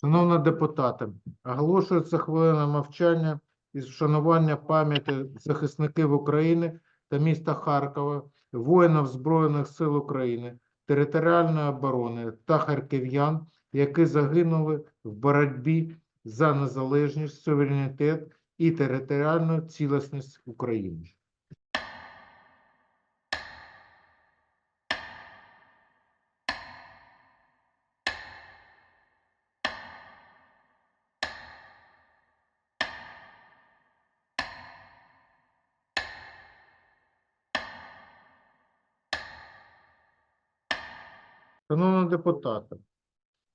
Шановні депутати, оголошується хвилина мовчання із вшанування пам'яті захисників України та міста Харкова, воїнів Збройних сил України, територіальної оборони та харків'ян, які загинули в боротьбі за незалежність, суверенітет і територіальну цілісність України. Шановні депутати,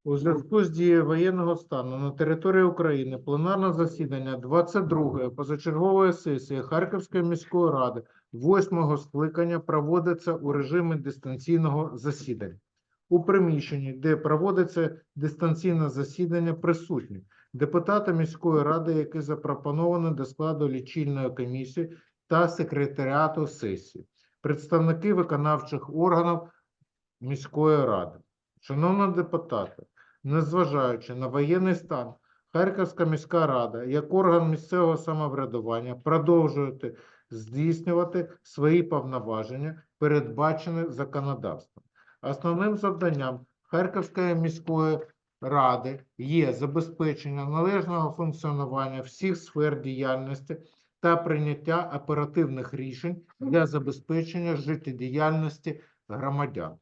у зв'язку з дією воєнного стану на території України пленарне засідання 22-ї позачергової сесії Харківської міської ради 8-го скликання проводиться у режимі дистанційного засідання. У приміщенні, де проводиться дистанційне засідання, присутні депутати міської ради, які запропоновані до складу лічильної комісії та секретаріату сесії, представники виконавчих органів міської ради. Шановні депутати, незважаючи на воєнний стан, Харківська міська рада, як орган місцевого самоврядування, продовжує здійснювати свої повноваження, передбачені законодавством. Основним завданням Харківської міської ради є забезпечення належного функціонування всіх сфер діяльності та прийняття оперативних рішень для забезпечення життєдіяльності громадян.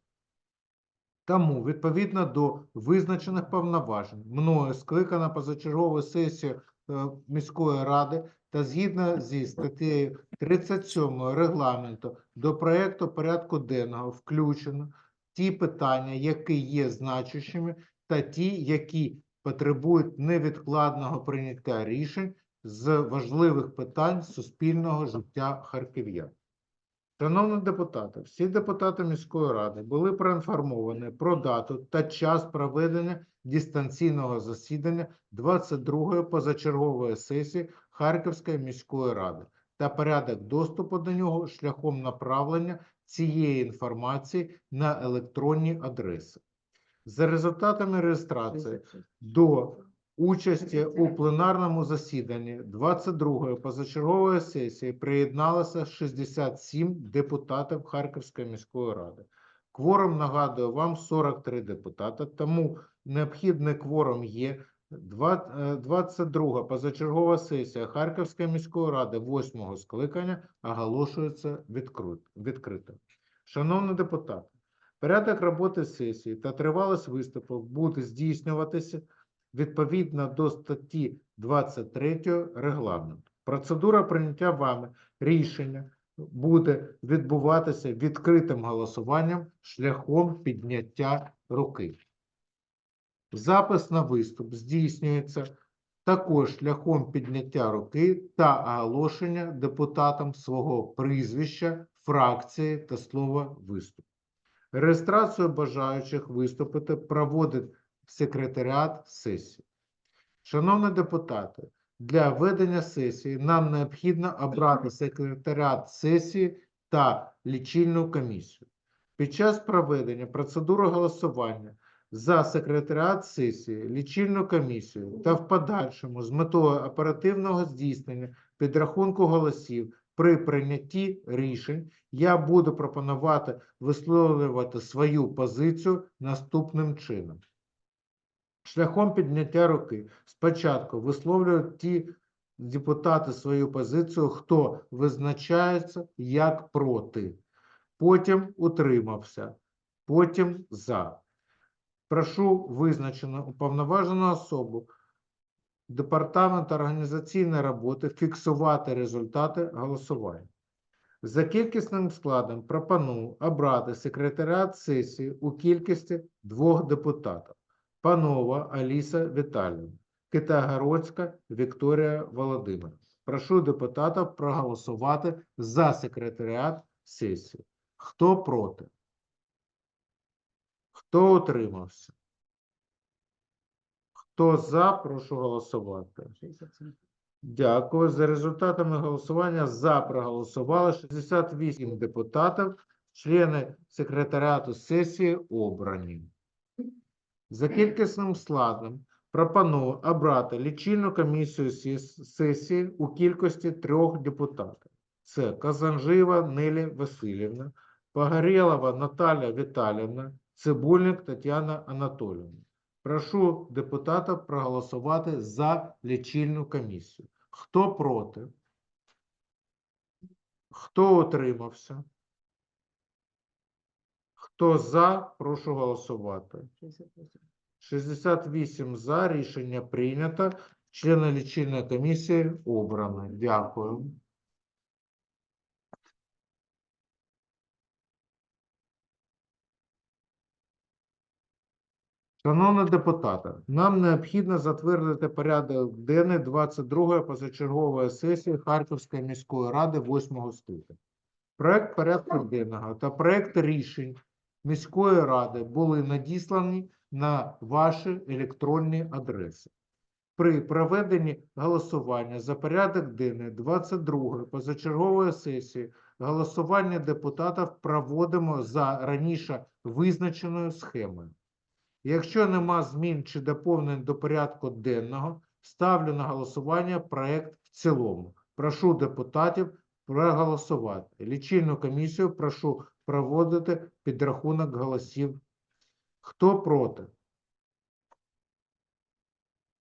Тому, відповідно до визначених повноважень, мною скликана позачергова сесія е, міської ради та згідно зі статтею 37 регламенту до проекту порядку денного включено ті питання, які є значущими, та ті, які потребують невідкладного прийняття рішень з важливих питань суспільного життя харків'ян. Шановні депутати, всі депутати міської ради були проінформовані про дату та час проведення дистанційного засідання 22-ї позачергової сесії Харківської міської ради та порядок доступу до нього шляхом направлення цієї інформації на електронні адреси. За результатами реєстрації до участі у пленарному засіданні 22-ї позачергової сесії приєдналося 67 депутатів Харківської міської ради. Кворум, нагадую вам, 43 депутата, тому необхідний кворум є. Два- е, 22 позачергова сесія Харківської міської ради 8 скликання оголошується відкрит- відкритим. Шановні депутати, порядок роботи сесії та тривалість виступів буде здійснюватися відповідно до статті 23 регламенту. Процедура прийняття вами рішення буде відбуватися відкритим голосуванням шляхом підняття руки. Запис на виступ здійснюється також шляхом підняття руки та оголошення депутатам свого прізвища, фракції та слова виступ. Реєстрацію бажаючих виступити проводить секретаріат сесії. Шановні депутати, для ведення сесії нам необхідно обрати секретаріат сесії та лічильну комісію. Під час проведення процедури голосування за секретаріат сесії, лічильну комісію та в подальшому з метою оперативного здійснення підрахунку голосів при прийнятті рішень я буду пропонувати висловлювати свою позицію наступним чином. Шляхом підняття руки спочатку висловлюють ті депутати свою позицію, хто визначається як проти, потім утримався, потім за. Прошу визначену уповноважену особу Департаменту організаційної роботи фіксувати результати голосування. За кількісним складом пропоную обрати секретаріат сесії у кількості двох депутатів. Панова Аліса Віталіївна, Китайгородська Вікторія Володимирівна. Прошу депутатів проголосувати за секретаріат сесії. Хто проти? Хто утримався? Хто за, прошу голосувати. Дякую. За результатами голосування за проголосували 68 депутатів, члени секретаріату сесії обрані. За кількісним складом Пропоную обрати лічильну комісію сесії у кількості трьох депутатів. Це Казанжива Нелі Васильівна, Погорєлова Наталя Віталівна, Цибульник Тетяна Анатоліївна. Прошу депутатів проголосувати за лічильну комісію. Хто проти? Хто утримався? Хто за, прошу голосувати. 68 за, рішення прийнято. Члени лічильної комісії обрані. Дякую. Шановні депутати, нам необхідно затвердити порядок денний 22-ї позачергової сесії Харківської міської ради 8 скликання. Проект порядку денного та проект рішень міської ради були надіслані на ваші електронні адреси. При проведенні голосування за порядок денний 22-ї позачергової сесії голосування депутатів проводимо за раніше визначеною схемою. Якщо нема змін чи доповнень до порядку денного, ставлю на голосування проект в цілому. Прошу депутатів проголосувати. Лічильну комісію прошу проводити підрахунок голосів. Хто проти?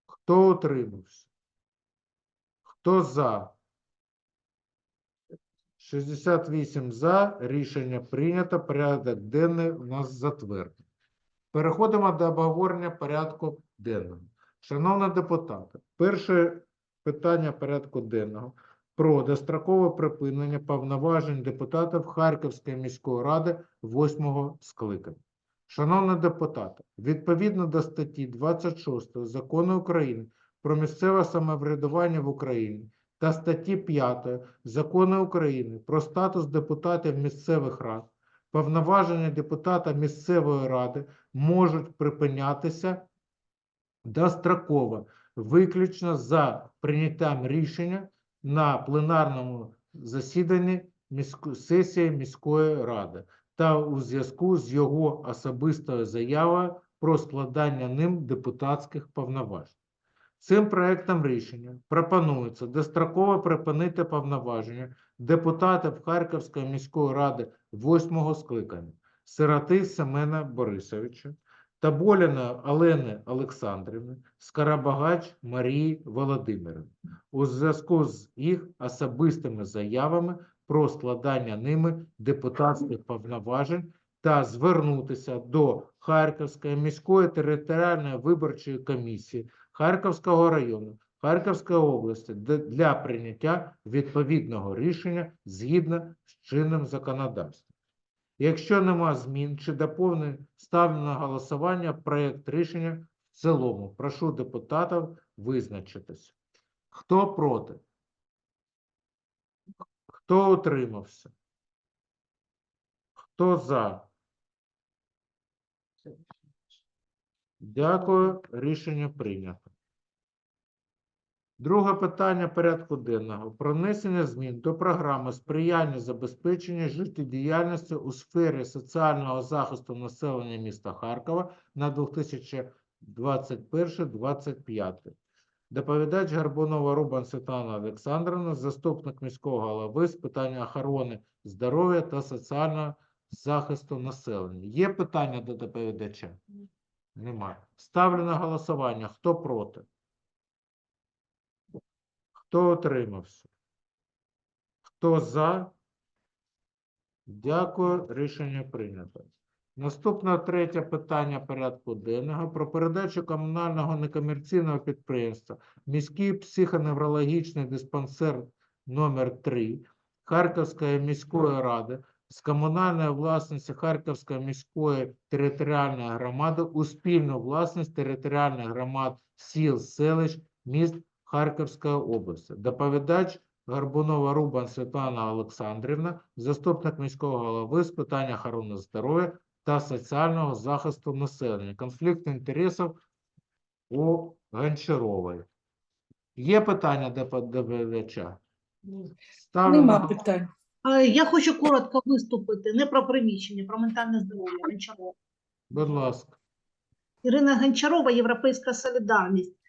Хто утримався? Хто за? 68 за. Рішення прийнято. Порядок денний у нас затверджений. Переходимо до обговорення порядку денного. Шановні депутати, перше питання порядку денного про дострокове припинення повноважень депутатів Харківської міської ради 8 скликання. Шановні депутати, відповідно до статті 26 Закону України про місцеве самоврядування в Україні та статті 5 Закону України про статус депутатів місцевих рад, повноваження депутата місцевої ради можуть припинятися достроково, виключно за прийняттям рішення на пленарному засіданні місько- сесії міської ради та у зв'язку з його особистою заявою про складання ним депутатських повноважень. Цим проектом рішення пропонується достроково припинити повноваження депутатів Харківської міської ради 8 скликання Сироти Семена Борисовича, Таболіна Олени Олександрівни, Скарабагач Марії Володимирівни у зв'язку з їх особистими заявами про складання ними депутатських повноважень та звернутися до Харківської міської територіальної виборчої комісії Харківського району Харківської області для прийняття відповідного рішення згідно з чинним законодавством. Якщо нема змін чи доповнень, ставлю на голосування проект рішення в цілому. Прошу депутатів визначитися. Хто проти? Хто утримався? Хто за? Дякую. Рішення прийнято. Друге питання порядку денного. Про внесення змін до програми сприяння забезпечення життєдіяльності у сфері соціального захисту населення міста Харкова на 2021-2025. Доповідач Гарбунова Рубан Світлана Олександровна, заступник міського голови з питань охорони здоров'я та соціального захисту населення. Є питання до доповідача? Немає. Ставлю на голосування. Хто проти? Хто утримався? Хто за? Дякую. Рішення прийнято. Наступне третє питання порядку денного про передачу комунального некомерційного підприємства міський психоневрологічний диспансер номер 3 Харківської міської ради з комунальної власності Харківської міської територіальної громади у спільну власність територіальних громад сіл, селищ, міст Харківської області. Доповідач Гарбунова Рубан Світлана Олександрівна, заступник міського голови з питань охорони здоров'я та соціального захисту населення. Конфлікт інтересів у Гончарової. Є питання до доповідача? Ставлю на Нема питань. Я хочу коротко виступити не про приміщення, про ментальне здоров'я. Гончарова. Будь ласка. Ірина Гончарова, Європейська солідарність.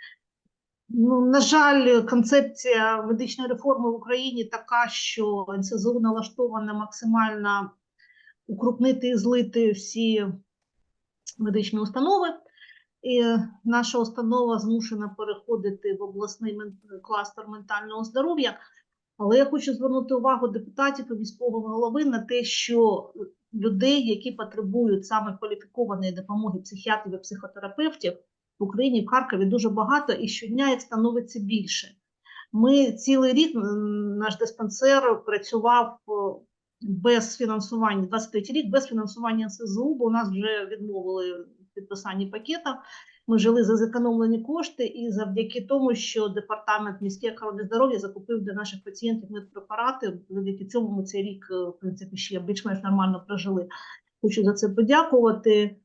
Ну, на жаль, концепція медичної реформи в Україні така, що НСЗУ налаштована максимально укрупнити і злити всі медичні установи. І наша установа змушена переходити в обласний мен- кластер ментального здоров'я. Але я хочу звернути увагу депутатів і міського голови на те, що людей, які потребують саме кваліфікованої допомоги психіатрів і психотерапевтів в Україні, в Харкові дуже багато, і щодня їх становиться більше. Ми цілий рік наш диспансер працював без фінансування, 23 рік без фінансування НСЗУ, бо у нас вже відмовили підписанні пакета. Ми жили за зекономлені кошти, і завдяки тому, що департамент міської охорони здоров'я закупив для наших пацієнтів медпрепарати, завдяки цьому ми цей рік, е, в принципі, ще більш-менш нормально прожили. Хочу за це подякувати.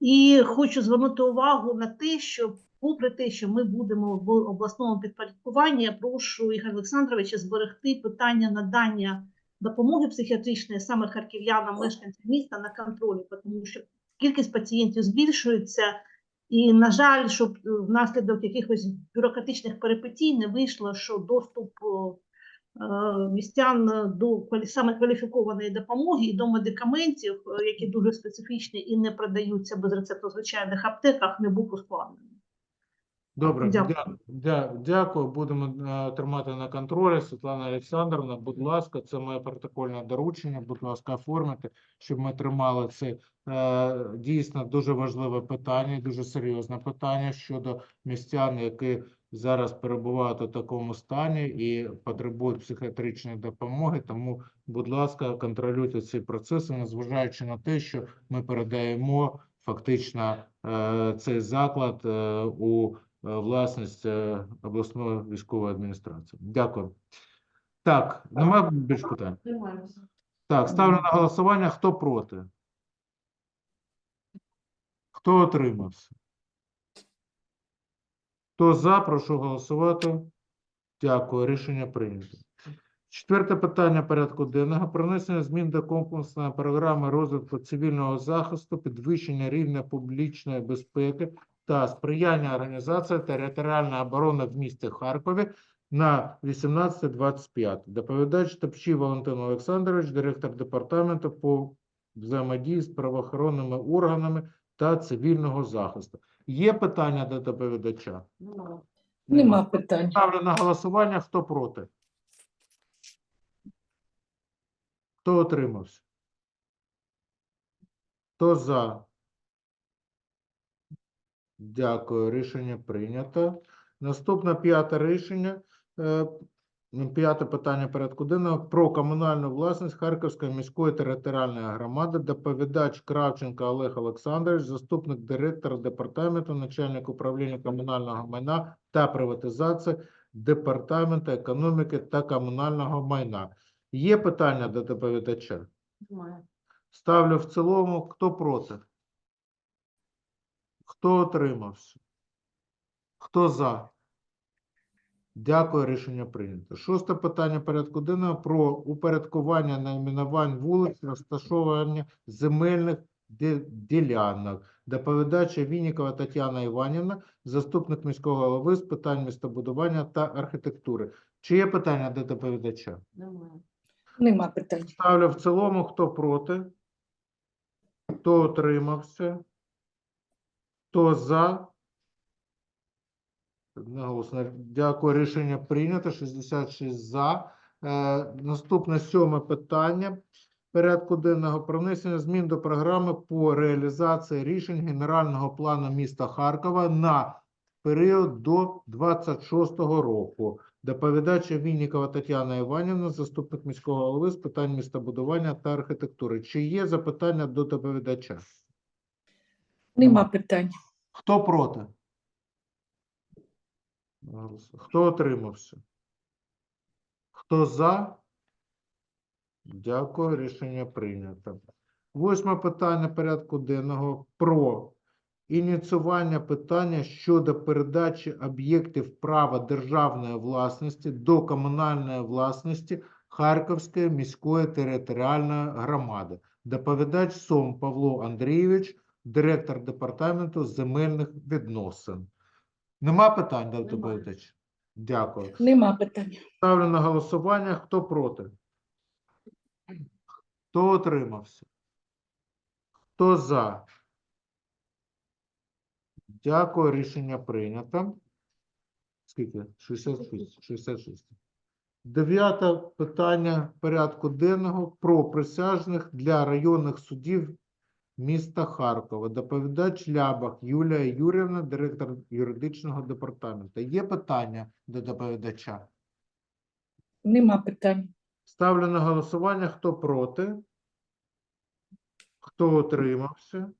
І хочу звернути увагу на те, що, попри те, що ми будемо в обласному підпорядкуванні, я прошу Ігоря Олександровича зберегти питання надання допомоги психіатричної саме харків'янам, мешканцям міста на контролі, тому що кількість пацієнтів збільшується. І, на жаль, щоб внаслідок якихось бюрократичних перипетій не вийшло, що доступ містян до саме кваліфікованої допомоги і до медикаментів, е, які дуже специфічні і не продаються без рецепту в звичайних аптеках, не був ускладнений. Добре, Дякую. дя- дя- дякую. Будемо е, тримати на контролі. Світлана Олександровна, будь ласка, це моє протокольне доручення. Будь ласка, оформите, щоб ми тримали це е, дійсно дуже важливе питання, дуже серйозне питання щодо містян, які зараз перебувають у такому стані і потребують психіатричної допомоги. Тому, будь ласка, контролюйте ці процеси, незважаючи на те, що ми передаємо фактично е, цей заклад е, у е, власність обласної військової адміністрації. Дякую. Так, немає більш питань? Так, ставлю на голосування. Хто проти? Хто отримався? Хто за, прошу голосувати. Дякую. Рішення прийнято. Четверте питання порядку денного. Про внесення змін до комплексної програми розвитку цивільного захисту, підвищення рівня публічної безпеки та сприяння організації територіальної оборони в місті Харкові на 18-25. Доповідач Топчій Валентин Олександрович, директор департаменту по взаємодії з правоохоронними органами та цивільного захисту. Є питання до доповідача? Нема питань. Ставлю на голосування. Хто проти? Хто утримався? Хто за? Дякую. Рішення прийнято. Наступне п'яте рішення. П'яте питання порядку денного про комунальну власність Харківської міської територіальної громади. Доповідач Кравченко Олег Олександрович, заступник директора департаменту, начальник управління комунального майна та приватизації Департаменту економіки та комунального майна. Є питання до доповідача? Ставлю в цілому. Хто проти? Хто отримався? Хто за? Дякую, рішення прийнято. Шосте питання порядку денного про упорядкування найменувань вулиць, розташування земельних ділянок. Доповідача Вінікова Тетяна Іванівна, заступник міського голови з питань містобудування та архітектури. Чи є питання до доповідача? Нема питань. Ставлю в цілому, хто проти, хто утримався, хто за. Одноголосно. Дякую, рішення прийнято. 66 за. Е, наступне сьоме питання порядку денного про внесення змін до програми по реалізації рішень Генерального плану міста Харкова на період до 26-го року. Доповідача Віннікова Тетяна Іванівна, заступник міського голови з питань містобудування та архітектури. Чи є запитання до доповідача? Нема питань. Хто проти? Хто отримався? Хто за? Дякую, рішення прийнято. Восьме питання порядку денного про ініціювання питання щодо передачі об'єктів права державної власності до комунальної власності Харківської міської територіальної громади. Доповідач Сом Павло Андрійович, директор департаменту земельних відносин. Нема питань до доповідача? Дякую. Нема питань. Ставлю на голосування. Хто проти? Хто утримався? Хто за? Дякую, рішення прийнято. Скільки? 66. 66. Дев'яте питання порядку денного про присяжних для районних судів міста Харкова. Доповідач Лябах Юлія Юрівна, директор юридичного департаменту. Є питання до доповідача? Нема питань. Ставлю на голосування, хто проти, хто утримався,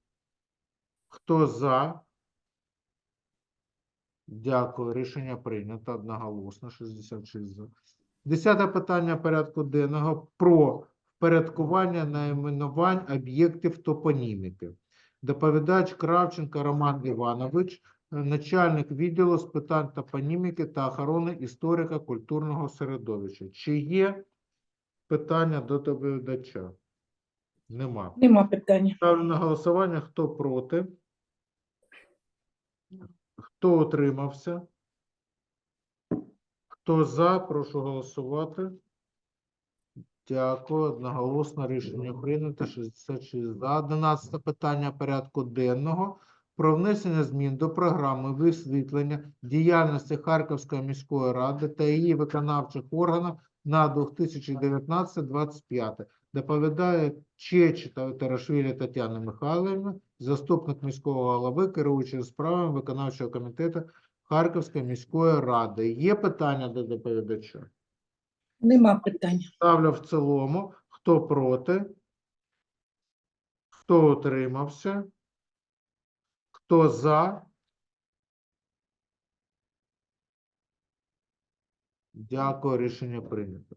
хто за. Дякую, рішення прийнято одноголосно, 66 за. Десяте питання порядку денного про впорядкування найменувань об'єктів топоніміки. Доповідач Кравченко Роман Іванович, начальник відділу з питань топоніміки та охорони історико-культурного середовища. Чи є питання до доповідача? Нема. Нема питання. Ставлю на голосування, хто проти, хто утримався, хто за, прошу голосувати. Дякую, одноголосно рішення прийнято, 66 за. 11 питання порядку денного про внесення змін до програми висвітлення діяльності Харківської міської ради та її виконавчих органів на 2019-2025. Доповідає Чечета Тарашвілі Тетяна Михайлівна, заступник міського голови, керуючий справами виконавчого комітету Харківської міської ради. Є питання до доповідача? Нема питань. Ставлю в цілому. Хто проти? Хто утримався? Хто за? Дякую, рішення прийнято.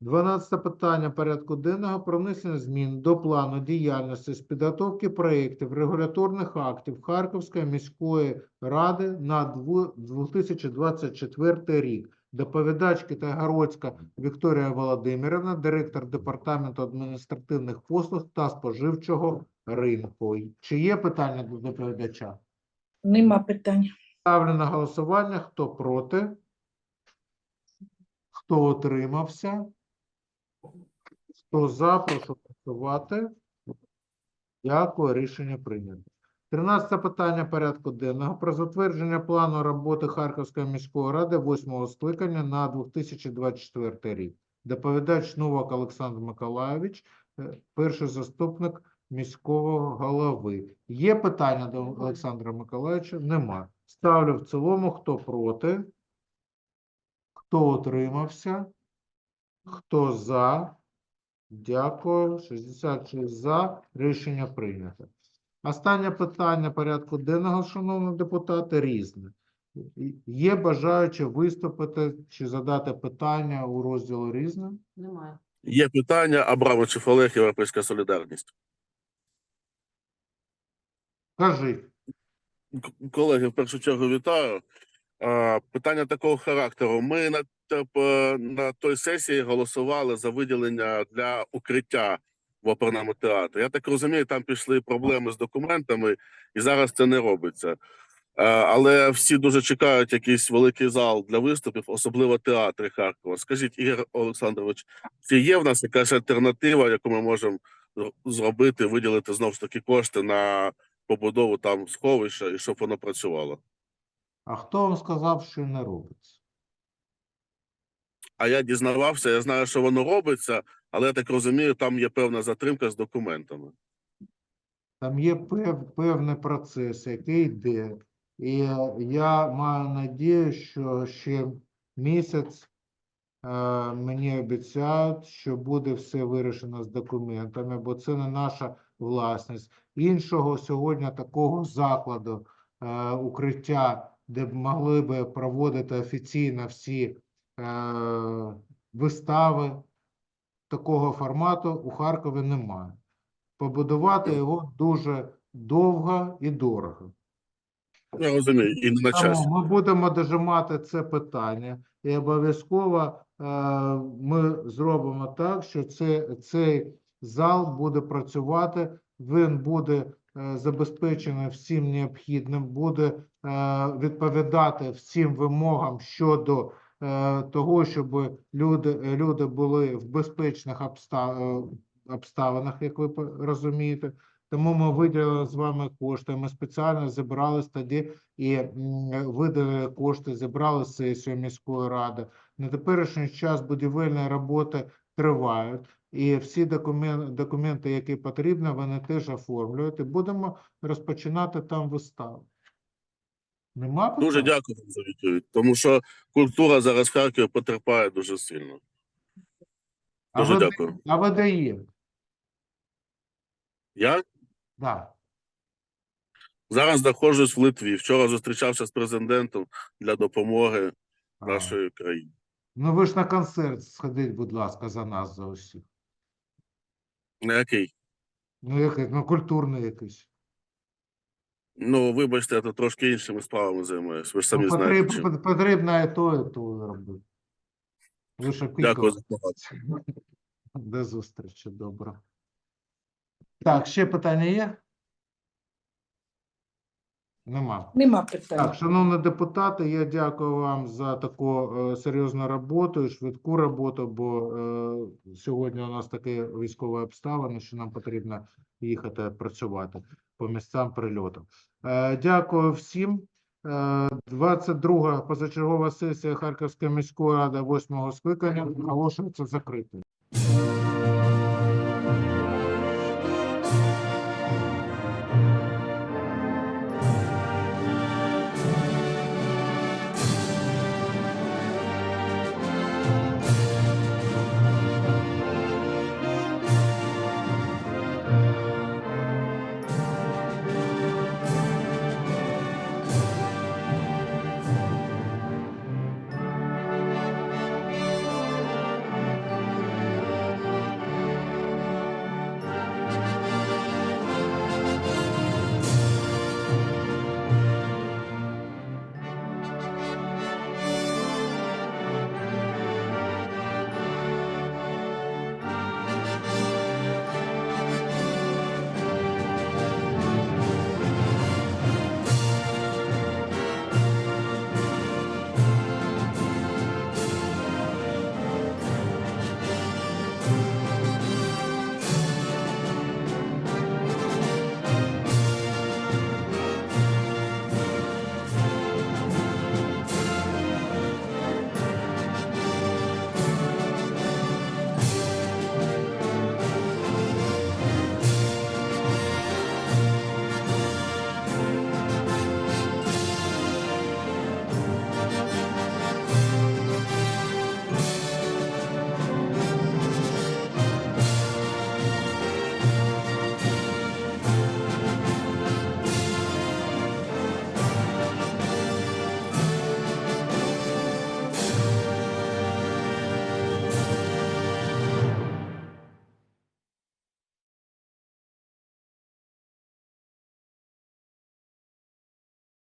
12 питання порядку денного про внесення змін до плану діяльності з підготовки проєктів регуляторних актів Харківської міської ради на дву- 2024 рік. Доповідач Китайгородська Вікторія Володимирівна, директор департаменту адміністративних послуг та споживчого ринку. Чи є питання до доповідача? Нема питань. Ставлю на голосування. Хто проти? Хто утримався? Хто за, прошу голосувати. Дякую, рішення прийнято. 13 питання порядку денного про затвердження плану роботи Харківської міської ради 8 скликання на 2024 рік. Доповідач Новак Олександр Миколайович, е, перший заступник міського голови. Є питання до Олександра Миколайовича? Нема. Ставлю в цілому, хто проти, хто утримався, хто за. Дякую. 66 за. Рішення прийнято. Останнє питання порядку денного, шановні депутати, різне. Є бажаючі виступити чи задати питання у розділу різне? Немає. Є питання Абрамовичів Олег, Європейська солідарність. Кажіть. К- Колеги, в першу чергу вітаю. Питання такого характеру. Ми на, е, на той сесії голосували за виділення для укриття в оперному театрі. Я так розумію, там пішли проблеми з документами, і зараз це не робиться. Але всі дуже чекають якийсь великий зал для виступів, особливо театри Харкова. Скажіть, Ігор Олександрович, чи є в нас якась альтернатива, яку ми можемо зробити, виділити знову ж таки кошти на побудову там сховища і щоб воно працювало. А хто вам сказав, що не робиться? А я дізнавався, я знаю, що воно робиться, але я так розумію, там є певна затримка з документами. Там є пев, певний процес, який йде. І я маю надію, що ще місяць е, мені обіцяють, що буде все вирішено з документами, бо це не наша власність. Іншого сьогодні такого закладу е, укриття, де б могли би проводити офіційно всі е, вистави такого формату у Харкові немає. Побудувати його дуже довго і дорого. Я розумію, і не на часі. Ми будемо дожимати це питання, і обов'язково е, ми зробимо так, що це, цей зал буде працювати Він буде е, забезпечений всім необхідним, буде е, відповідати всім вимогам щодо того, щоб люди, е, люди були в безпечних е, обставинах, як ви розумієте. Тому ми виділили з вами кошти. Ми спеціально зібрались тоді і видали кошти, зібрали сесію міської ради. На теперішній час будівельні роботи тривають, і всі документи, документи, які потрібні, вони теж оформлюють. І будемо розпочинати там виставу. Нема Дуже дякую за відповідь, тому що культура зараз в Харкові потерпає дуже сильно. Дуже ви, дякую. а є? Я Да. зараз знаходжусь в Литві. Вчора зустрічався з президентом для допомоги А. нашої країни. Ну ви ж на концерт сходіть, будь ласка, за нас, за усіх. На який? Ну, який, ну культурний якийсь. Ну, вибачте, я тут трошки іншими справами займаюся. Ви ж самі Ну, знаєте. потрібно, чим. пот- потрібно і то, і то робити. Ви ж Дякую за пораду. До зустрічі, добре. Так, ще питання є? Нема. Нема питань. Так, шановні депутати, я дякую вам за таку е, серйозну роботу і швидку роботу, бо е, сьогодні у нас такі військові обставини, що нам потрібно їхати працювати по місцям прильоту. Е, дякую всім. Е, 22 позачергова сесія Харківської міської ради 8 скликання оголошується закритою.